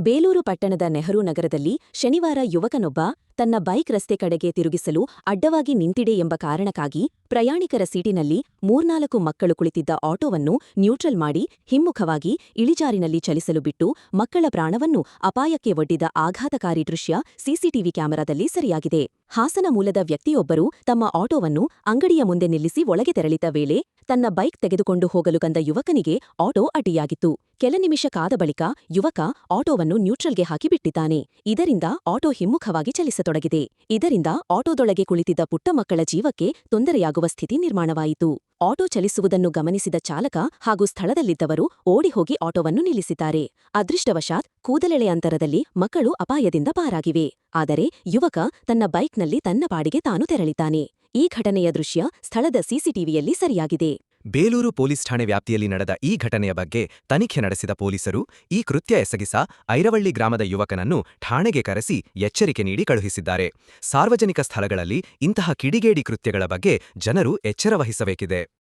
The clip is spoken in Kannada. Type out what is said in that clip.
ಬೇಲೂರು ಪಟ್ಟಣದ ನೆಹರು ನಗರದಲ್ಲಿ ಶನಿವಾರ ಯುವಕನೊಬ್ಬ ತನ್ನ ಬೈಕ್ ರಸ್ತೆ ಕಡೆಗೆ ತಿರುಗಿಸಲು ಅಡ್ಡವಾಗಿ ನಿಂತಿದೆ ಎಂಬ ಕಾರಣಕ್ಕಾಗಿ ಪ್ರಯಾಣಿಕರ ಸೀಟಿನಲ್ಲಿ ಮೂರ್ನಾಲ್ಕು ಮಕ್ಕಳು ಕುಳಿತಿದ್ದ ಆಟೋವನ್ನು ನ್ಯೂಟ್ರಲ್ ಮಾಡಿ ಹಿಮ್ಮುಖವಾಗಿ ಇಳಿಜಾರಿನಲ್ಲಿ ಚಲಿಸಲು ಬಿಟ್ಟು ಮಕ್ಕಳ ಪ್ರಾಣವನ್ನು ಅಪಾಯಕ್ಕೆ ಒಡ್ಡಿದ ಆಘಾತಕಾರಿ ದೃಶ್ಯ ಸಿಸಿಟಿವಿ ಕ್ಯಾಮೆರಾದಲ್ಲಿ ಸೆರೆಯಾಗಿದೆ. ಹಾಸನ ಮೂಲದ ವ್ಯಕ್ತಿಯೊಬ್ಬರು ತಮ್ಮ ಆಟೋವನ್ನು ಅಂಗಡಿಯ ಮುಂದೆ ನಿಲ್ಲಿಸಿ ಒಳಗೆ ತೆರಳಿದ ವೇಳೆ ತನ್ನ ಬೈಕ್ ತೆಗೆದುಕೊಂಡು ಹೋಗಲು ಕಂದ ಯುವಕನಿಗೆ ಆಟೋ ಅಡ್ಡಿಯಾಗಿತ್ತು. ಕೆಲ ನಿಮಿಷ ಕಾದ ಬಳಿಕ ಯುವಕ ಆಟೋವನ್ನು ನ್ಯೂಟ್ರಲ್ಗೆ ಹಾಕಿ ಬಿಟ್ಟಿದ್ದಾನೆ. ಇದರಿಂದ ಆಟೋ ಹಿಮ್ಮುಖವಾಗಿ ಚಲಿಸತೊಡಗಿದೆ. ಇದರಿಂದ ಆಟೋದೊಳಗೆ ಕುಳಿತಿದ್ದ ಪುಟ್ಟ ಮಕ್ಕಳ ಜೀವಕ್ಕೆ ತೊಂದರೆಯಾಗುವ ಸ್ಥಿತಿ ನಿರ್ಮಾಣವಾಯಿತು. ಆಟೋ ಚಲಿಸುವುದನ್ನು ಗಮನಿಸಿದ ಚಾಲಕ ಹಾಗೂ ಸ್ಥಳದಲ್ಲಿದ್ದವರು ಓಡಿಹೋಗಿ ಆಟೋವನ್ನು ನಿಲ್ಲಿಸಿದ್ದಾರೆ. ಅದೃಷ್ಟವಶಾತ್ ಕೂದಲೆಳೆ ಅಂತರದಲ್ಲಿ ಮಕ್ಕಳು ಅಪಾಯದಿಂದ ಪಾರಾಗಿವೆ. ಆದರೆ ಯುವಕ ತನ್ನ ಬೈಕ್ನಲ್ಲಿ ತನ್ನ ಪಾಡಿಗೆ ತಾನು ತೆರಳಿದ್ದಾನೆ. ಈ ಘಟನೆಯ ದೃಶ್ಯ ಸ್ಥಳದ ಸಿಸಿಟಿವಿಯಲ್ಲಿ ಸರಿಯಾಗಿದೆ. ಬೇಲೂರು ಪೊಲೀಸ್ ಠಾಣೆ ವ್ಯಾಪ್ತಿಯಲ್ಲಿ ನಡೆದ ಈ ಘಟನೆಯ ಬಗ್ಗೆ ತನಿಖೆ ನಡೆಸಿದ ಪೊಲೀಸರು ಈ ಕೃತ್ಯ ಎಸಗಿಸ ಐರವಳ್ಳಿ ಗ್ರಾಮದ ಯುವಕನನ್ನು ಠಾಣೆಗೆ ಕರೆಸಿ ಎಚ್ಚರಿಕೆ ನೀಡಿ ಕಳುಹಿಸಿದ್ದಾರೆ. ಸಾರ್ವಜನಿಕ ಸ್ಥಳಗಳಲ್ಲಿ ಇಂತಹ ಕಿಡಿಗೇಡಿ ಕೃತ್ಯಗಳ ಬಗ್ಗೆ ಜನರು ಎಚ್ಚರ ವಹಿಸಬೇಕಿದೆ.